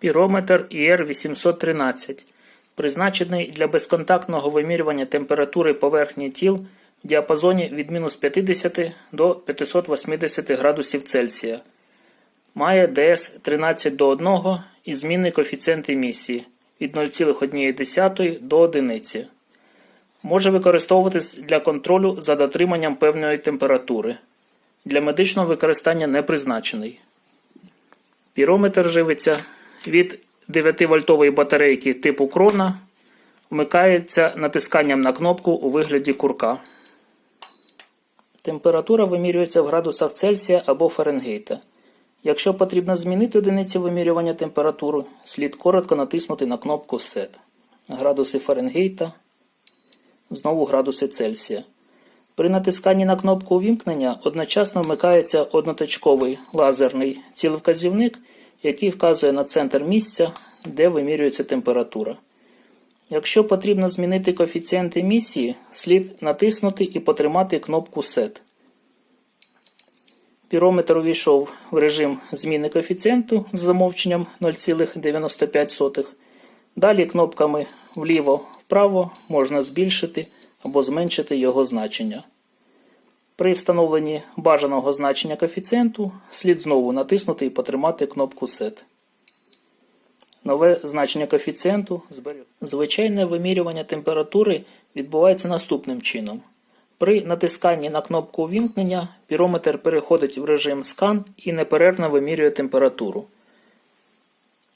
Пірометр IR813 призначений для безконтактного вимірювання температури поверхні тіл в діапазоні від мінус 50 до 580 градусів Цельсія. Має ДС 13 до 1 і змінний коефіцієнт емісії від 0,1 до 1. Може використовуватись для контролю за дотриманням певної температури. Для медичного використання не призначений. Пірометр живиться від 9-вольтової батарейки типу крона, вмикається натисканням на кнопку у вигляді курка. Температура вимірюється в градусах Цельсія або Фаренгейта. Якщо потрібно змінити одиниці вимірювання температури, слід коротко натиснути на кнопку Set. Градуси Фаренгейта, знову градуси Цельсія. При натисканні на кнопку увімкнення одночасно вмикається одноточковий лазерний цілевказівник, який вказує на центр місця, де вимірюється температура. Якщо потрібно змінити коефіцієнт емісії, слід натиснути і потримати кнопку Set. Пірометр увійшов в режим зміни коефіцієнту з замовченням 0,95. Далі кнопками вліво-вправо можна збільшити або зменшити його значення. При встановленні бажаного значення коефіцієнту слід знову натиснути і потримати кнопку Set. Нове значення коефіцієнту зберіг. Звичайне вимірювання температури відбувається наступним чином. При натисканні на кнопку увімкнення пірометр переходить в режим скан і неперервно вимірює температуру.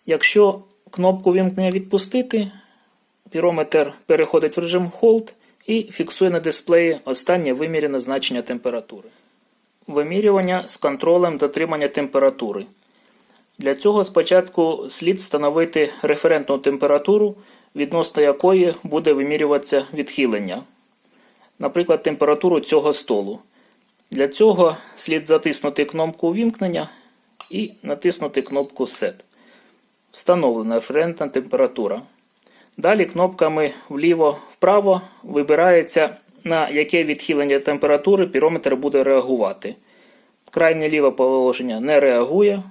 Якщо кнопку увімкнення відпустити, пірометр переходить в режим Hold і фіксує на дисплеї останнє вимірене значення температури. Вимірювання з контролем дотримання температури. Для цього спочатку слід встановити референтну температуру, відносно якої буде вимірюватися відхилення. Наприклад, температуру цього столу. Для цього слід затиснути кнопку увімкнення і натиснути кнопку Set. Встановлена референтна температура. Далі кнопками вліво-вправо вибирається, на яке відхилення температури пірометр буде реагувати. Крайнє ліве положення не реагує.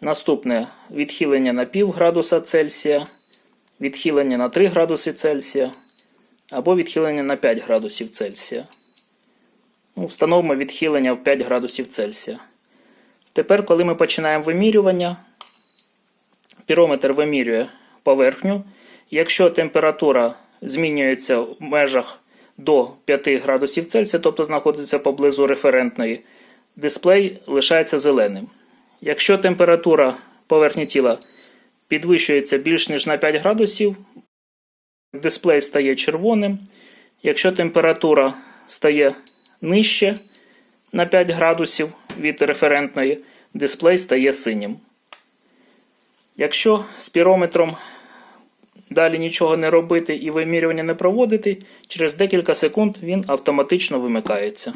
Наступне відхилення на пів градуса Цельсія, відхилення на 3 градуси Цельсія або відхилення на 5 градусів Цельсія. Ну, Встановимо відхилення в 5 градусів Цельсія. Тепер, коли ми починаємо вимірювання, пірометр вимірює поверхню. Якщо температура змінюється в межах до 5 градусів Цельсія, тобто знаходиться поблизу референтної, дисплей лишається зеленим. Якщо температура поверхні тіла підвищується більш ніж на 5 градусів, дисплей стає червоним. Якщо температура стає нижче на 5 градусів від референтної, дисплей стає синім. Якщо з пірометром далі нічого не робити і вимірювання не проводити, через декілька секунд він автоматично вимикається.